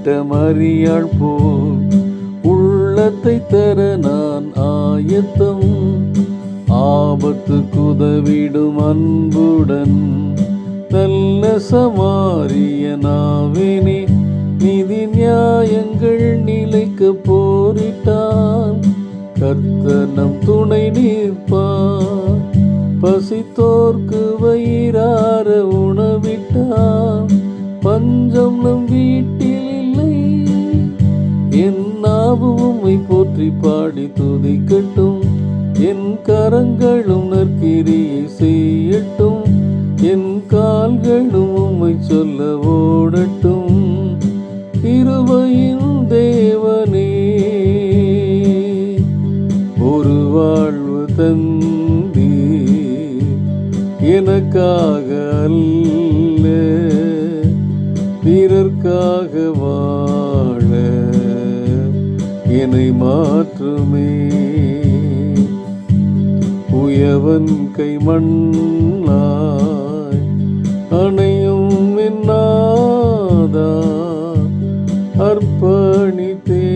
மீட்ட மரியாள் போல் உள்ளத்தை தர நான் ஆயத்தம். ஆபத்து குதவிடும் அன்புடன் நல்ல சமாரியனாவினே நிதி நியாயங்கள் நிலைக்க போரிட்டான். கர்த்தனம் துணை நிற்பான் பசித்தோர்க்கு வயிறார உணவிட்டான். பஞ்சம் நம் வீட்டு என் உம்மை போற்றி பாடி துதிக்கட்டும். என் கரங்களும் நற்கிரியை செய்யட்டும். என் கால்களும் உம்மை சொல்ல ஓடட்டும். கிருபையின் தேவனே ஒரு வாழ்வு தந்தி எனக்காக அல்ல பிறர்க்காக வாழ என்னை மாற்றுமே. உயவன் கை மண்ணாய் அணையும் என்னாதா. அர்ப்பணித்தேனே.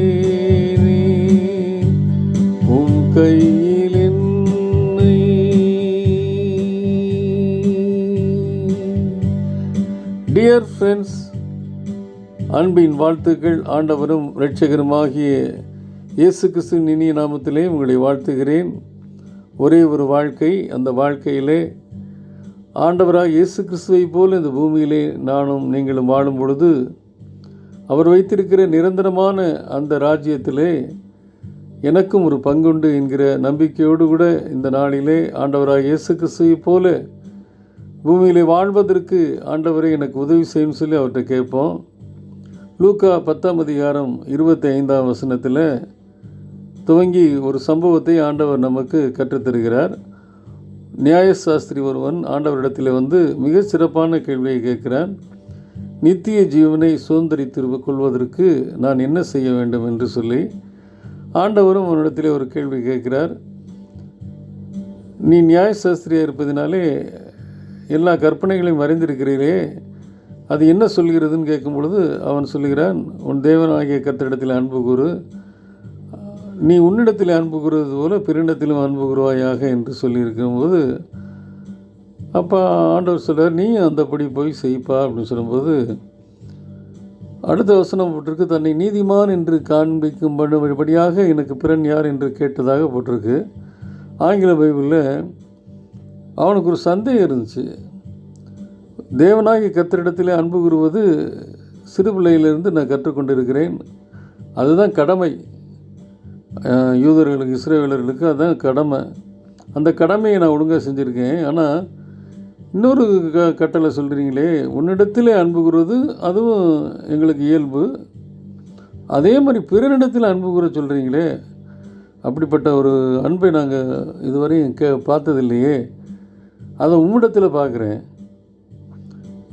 உன் கையில் என்னை டியர் ஃப்ரெண்ட்ஸ் அன்பின் வாழ்த்துக்கள் ஆண்டவரும் இரட்சகருமாகிய இயேசு கிறிஸ்துவின் இனிய நாமத்திலே உங்களை வாழ்த்துகிறேன். ஒரே ஒரு வாழ்க்கை அந்த வாழ்க்கையிலே ஆண்டவராக இயேசு கிறிஸ்துவை போல் இந்த பூமியிலே நானும் நீங்களும் வாழும் பொழுது அவர் வைத்திருக்கிற நிரந்தரமான அந்த ராஜ்யத்திலே எனக்கும் ஒரு பங்குண்டு என்கிற நம்பிக்கையோடு கூட இந்த நாளிலே ஆண்டவராக இயேசு கிறிஸ்துவை போல பூமியிலே வாழ்வதற்கு ஆண்டவரை எனக்கு உதவி செய்யும் சொல்லி அவர்கிட்ட கேட்போம். லூக்கா பத்தாம் அதிகாரம் இருபத்தி ஐந்தாம் வசனத்தில் துவங்கி ஒரு சம்பவத்தை ஆண்டவர் நமக்கு கற்றுத்தருகிறார். நியாயசாஸ்திரி ஒருவன் ஆண்டவரிடத்தில் வந்து மிக சிறப்பான கேள்வியை கேட்கிறான். நித்திய ஜீவனை சுதந்திரித்து கொள்வதற்கு நான் என்ன செய்ய வேண்டும் என்று சொல்லி ஆண்டவரும் அவனிடத்தில் ஒரு கேள்வி கேட்கிறார். நீ நியாயசாஸ்திரியாக இருப்பதினாலே எல்லா கற்பனைகளையும் அறிந்திருக்கிறீரே அது என்ன சொல்கிறதுன்னு கேட்கும் பொழுது அவன் சொல்லுகிறான் உன் தேவனாகிய கத்திரிடத்தில் அன்பு கூறு நீ உன்னிடத்தில் அன்புகிறது போல பிறனிடத்திலும் அன்பு என்று சொல்லியிருக்கும்போது அப்போ ஆண்டவர் சொல்கிறார் நீ அந்தப்படி போய் செய்ப்பா அப்படின்னு சொல்லும்போது அடுத்த வசனம் போட்டிருக்கு தன்னை நீதிமான் என்று காண்பிக்கும் படியாக எனக்கு பிறன் யார் என்று கேட்டதாக போட்டிருக்கு. ஆங்கில பைபிளில் அவனுக்கு ஒரு சந்தேகம் இருந்துச்சு. தேவனாகி கத்தரிடத்திலே அன்பு கூறுவது சிறு பிள்ளையிலிருந்து நான் கற்றுக்கொண்டிருக்கிறேன். அதுதான் கடமை. யூதர்களுக்கு இஸ்ரேலர்களுக்கு அதுதான் கடமை. அந்த கடமையை நான் ஒழுங்காக செஞ்சுருக்கேன். ஆனால் இன்னொரு க கட்டளை சொல்கிறீங்களே உன்னிடத்திலே அன்பு கூறுவது அதுவும் எங்களுக்கு இயல்பு. அதே மாதிரி பிறரிடத்தில் அன்பு கூற சொல்கிறீங்களே அப்படிப்பட்ட ஒரு அன்பை நாங்கள் இதுவரையும் கே பார்த்ததில்லையே. அதை உம்மிடத்தில் பார்க்குறேன்.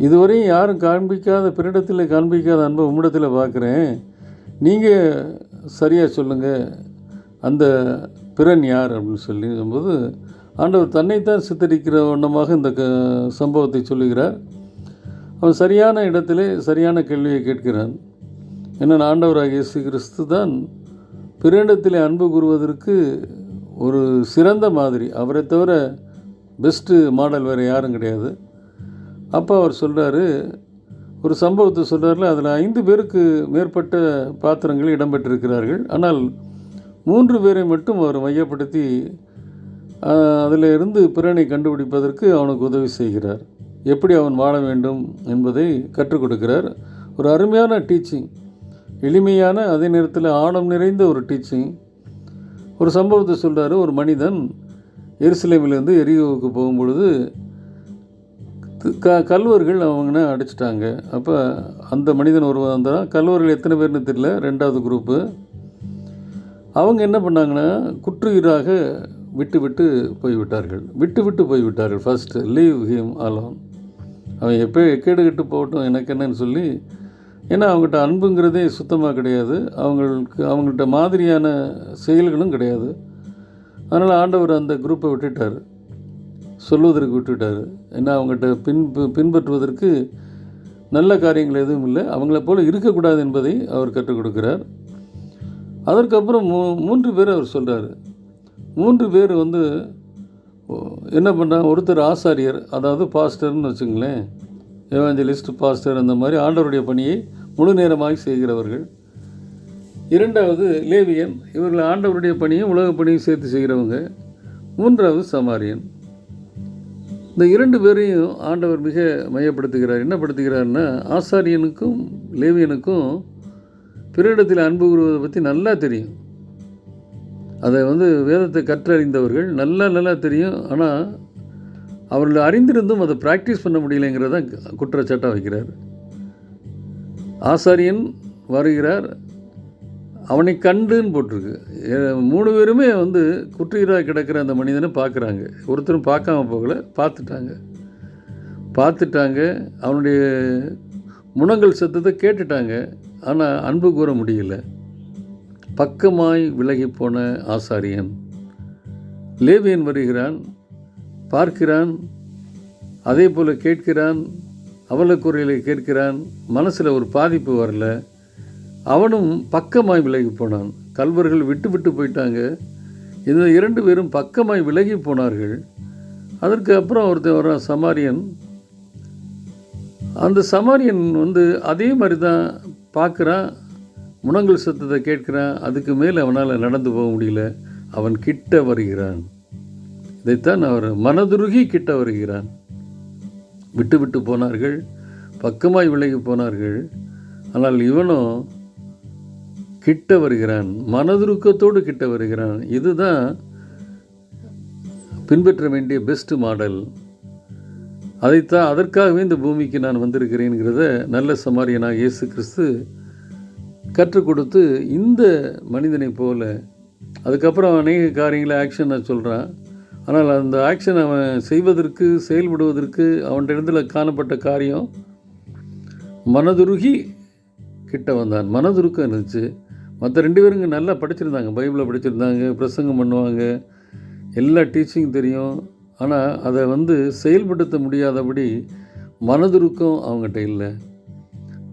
இதுவரையும் யாரும் காண்பிக்காத பிறரிடத்தில் காண்பிக்காத அன்பை உம்மிடத்தில் பார்க்குறேன். நீங்கள் சரியாக சொல்லுங்கள் அந்த பிறன் யார் அப்படின்னு சொல்லி சொல்லும்போது ஆண்டவர் தன்னைத்தான் சித்தரிக்கிற வண்ணமாக இந்த க சம்பவத்தை சொல்லுகிறார். அவன் சரியான இடத்திலே சரியான கேள்வியை கேட்கிறான். என்ன ஆண்டவராக இயேசு கிறிஸ்து தான் பிறனிடத்திலே அன்பு கூறுவதற்கு ஒரு சிறந்த மாதிரி. அவரை தவிர பெஸ்ட்டு மாடல் வேறு யாரும் கிடையாது. அப்போ அவர் சொல்கிறாரு ஒரு சம்பவத்தை சொல்கிறார்ல அதில் ஐந்து பேருக்கு மேற்பட்ட பாத்திரங்கள் இடம்பெற்றிருக்கிறார்கள். ஆனால் மூன்று பேரை மட்டும் அவர் மையப்படுத்தி அதில் இருந்து பிறனை கண்டுபிடிப்பதற்கு அவனுக்கு உதவி செய்கிறார். எப்படி அவன் வாழ வேண்டும் என்பதை கற்றுக் கொடுக்கிறார். ஒரு அருமையான டீச்சிங் எளிமையான அதே நேரத்தில் ஆழம் நிறைந்த ஒரு டீச்சிங் ஒரு சம்பவத்தை சொல்கிறாரு ஒரு மனிதன் எருசலேமிலேருந்து எரியோவுக்கு போகும்பொழுது க கல்வர்கள் அவங்கன அடிச்சிட்டாங்க. அப்போ அந்த மனிதன் ஒருவன் வந்தான். கல்வர்கள் எத்தனை பேர்னு தெரியல ரெண்டாவது குரூப்பு அவங்க என்ன பண்ணாங்கன்னா குற்றுயிராக விட்டு விட்டு போய்விட்டார்கள். விட்டு விட்டு போய்விட்டார்கள். ஃபஸ்ட்டு லீவ் ஹிம் அலோன் அவன் எப்போ எக்கேடு போகட்டும் எனக்கு என்னன்னு சொல்லி ஏன்னா அவங்ககிட்ட அன்புங்கிறதே சுத்தமாக கிடையாது. அவங்களுக்கு அவங்கள்ட்ட மாதிரியான செயல்களும் கிடையாது. அதனால் ஆண்டவர் அந்த குரூப்பை விட்டுட்டார். சொல்வதற்கு விட்டுட்டார். ஏன்னா அவங்ககிட்ட பின் பின்பற்றுவதற்கு நல்ல காரியங்கள் எதுவும் இல்லை. அவங்கள போல் இருக்கக்கூடாது என்பதை அவர் கற்றுக் கொடுக்கிறார். அதற்கப்புறம் மூ மூன்று பேர் அவர் சொல்கிறார் மூன்று பேர் வந்து என்ன பண்ணுறாங்க ஒருத்தர் ஆசாரியர் அதாவது பாஸ்டர்னு வச்சுங்களேன் எவாஞ்சலிஸ்ட் பாஸ்டர் அந்த மாதிரி ஆண்டவருடைய பணியை முழு நேரமாக செய்கிறவர்கள். இரண்டாவது லேவியன் இவர்கள் ஆண்டவருடைய பணியும் உலக பணியும் சேர்த்து செய்கிறவங்க. மூன்றாவது சமாரியன். இந்த இரண்டு பேரையும் ஆண்டவர் மிக மையப்படுத்துகிறார். என்ன படுத்துகிறார்னா ஆசாரியனுக்கும் லேவியனுக்கும் பிறரிடத்தில் அன்பு கூறுவதை பற்றி நல்லா தெரியும். அதை வந்து வேதத்தை கற்றறிந்தவர்கள் நல்லா நல்லா தெரியும். ஆனால் அவர்கள் அறிந்திருந்தும் அதை ப்ராக்டிஸ் பண்ண முடியலைங்கிறத குற்றச்சாட்டாக வைக்கிறார். ஆசாரியன் வருகிறார். அவனை கண்டுன்னு போட்டிருக்கு. மூணு பேருமே வந்து குற்றீராக கிடக்கிற அந்த மனிதனை பார்க்குறாங்க. ஒருத்தரும் பார்க்காம போகல பார்த்துட்டாங்க. பார்த்துட்டாங்க. அவனுடைய முனங்கள் சத்தத்தை கேட்டுட்டாங்க. ஆனால் அன்பு கூற முடியல. பக்கமாய் விலகிப்போன ஆசாரியன். லேவியன் வருகிறான் பார்க்கிறான் அதே போல் கேட்கிறான் அவலக்குறையில் கேட்கிறான் மனசில் ஒரு பாதிப்பு வரல. அவனும் பக்கமாய் விலகி போனான். கல்வர்கள் விட்டு விட்டு போயிட்டாங்க. இந்த இரண்டு பேரும் பக்கமாய் விலகி போனார்கள். அதற்கு அப்புறம் ஒருத்தன் வரான் சமாரியன். அந்த சமாரியன் வந்து அதே மாதிரி தான் பார்க்குறான் முனங்கள் சத்தத்தை கேட்கிறான் அதுக்கு மேலே அவனால் நடந்து போக முடியல. அவன் கிட்ட வருகிறான். இதைத்தான் அவர் மனதுருகி கிட்ட வருகிறான். விட்டு விட்டு போனார்கள் பக்கமாய் விலகி போனார்கள். ஆனால் இவனும் கிட்ட வருகிறான் மனதுருக்கத்தோடு கிட்ட வருகிறான். இதுதான் பின்பற்ற வேண்டிய பெஸ்ட் மாடல் அதைத்தான் அதற்காகவே இந்த பூமிக்கு நான் வந்திருக்கிறேங்கிறத நல்ல சமாரியனாக இயேசு கிறிஸ்து கற்றுக் கொடுத்து இந்த மனிதனைப் போல அதுக்கப்புறம் அநேக காரியங்களை ஆக்ஷன் நான் சொல்கிறான் ஆனால் அந்த ஆக்ஷன் அவன் செய்வதற்கு செயல்படுவதற்கு அவன்கிட்ட காணப்பட்ட காரியம் மனதுருகி கிட்ட வந்தான். மனதுருக்கம் இருந்துச்சு. மற்ற ரெண்டு பேருங்க நல்லா படிச்சிருந்தாங்க. பைபிளை படிச்சிருந்தாங்க பிரசங்கம் பண்ணுவாங்க. எல்லா டீச்சிங் தெரியும். ஆனால் அதை வந்து செயல்படுத்த முடியாதபடி மனதுருக்கம் அவங்ககிட்ட இல்லை.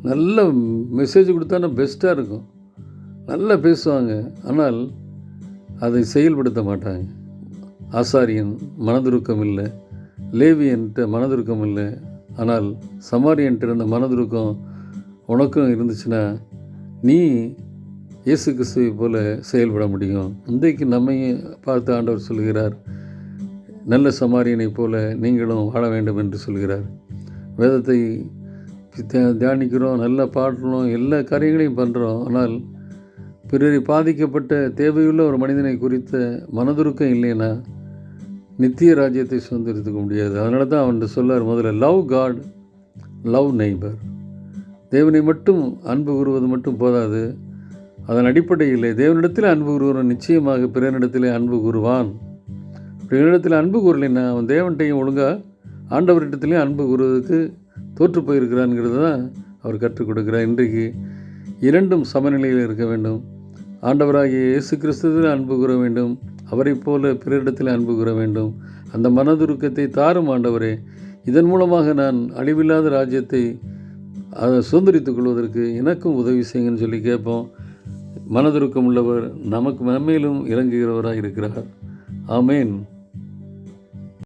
நல்ல மெசேஜ் கொடுத்தானா பெஸ்ட்டாக இருக்கும். நல்லா பேசுவாங்க. ஆனால் அதை செயல்படுத்த மாட்டாங்க. ஆசாரியன் மனதுருக்கம் இல்லை. லேவியன்ட்ட மனதுருக்கம் இல்லை. ஆனால் சமாரியன்ட்டு இருந்த மனதுருக்கம் உனக்கும் இருந்துச்சுன்னா நீ இயேசு கிறிஸ்துவை போல செயல்பட முடியும். இன்றைக்கு நம்மையும் பார்த்து ஆண்டவர் சொல்கிறார் நல்ல சமாரியனைப் போல நீங்களும் வாழ வேண்டும் என்று சொல்கிறார். வேதத்தை தியானிக்கிறோம் நல்லா பாடுறோம் எல்லா காரியங்களையும் பண்ணுறோம் ஆனால் பிறரை பாதிக்கப்பட்ட தேவையுள்ள ஒரு மனிதனை குறித்த மனதுருக்கம் இல்லைன்னா நித்திய ராஜ்யத்தை சுதந்திரித்துக்க முடியாது. அதனால தான் அவன்கிட்ட சொல்லார் முதல்ல லவ் காட் லவ் நெய்பர் தேவனை மட்டும் அன்பு கூறுவது மட்டும் போதாது. அதன் அடிப்படையில் தேவனிடத்தில் அன்பு கூறுவன் நிச்சயமாக பிறனிடத்திலே அன்பு கூறுவான். பிறரிடத்தில் அன்பு கூறலைன்னா அவன் தேவன்கிட்டையும் ஒழுங்காக ஆண்டவரிடத்திலையும் அன்பு கூறுவதற்கு தோற்று போயிருக்கிறான்ங்கிறது தான் அவர் கற்றுக் கொடுக்கிறார். இன்றைக்கு இரண்டும் சமநிலையில் இருக்க வேண்டும். ஆண்டவராகிய இயேசு கிறிஸ்துவில் அன்பு கூற வேண்டும். அவரைப் போல பிறரிடத்தில் அன்பு கூற வேண்டும். அந்த மனதுருக்கத்தை தாரும் ஆண்டவரே. இதன் மூலமாக நான் அழிவில்லாத ராஜ்யத்தை அதை சுதந்திரித்துக் கொள்வதற்கு எனக்கும் உதவி செய்யுங்கன்னு சொல்லி கேட்போம். மனதுருக்கம் உள்ளவர் நமக்கு நம்மேலும் இறங்குகிறவராக இருக்கிறார். ஆமேன்.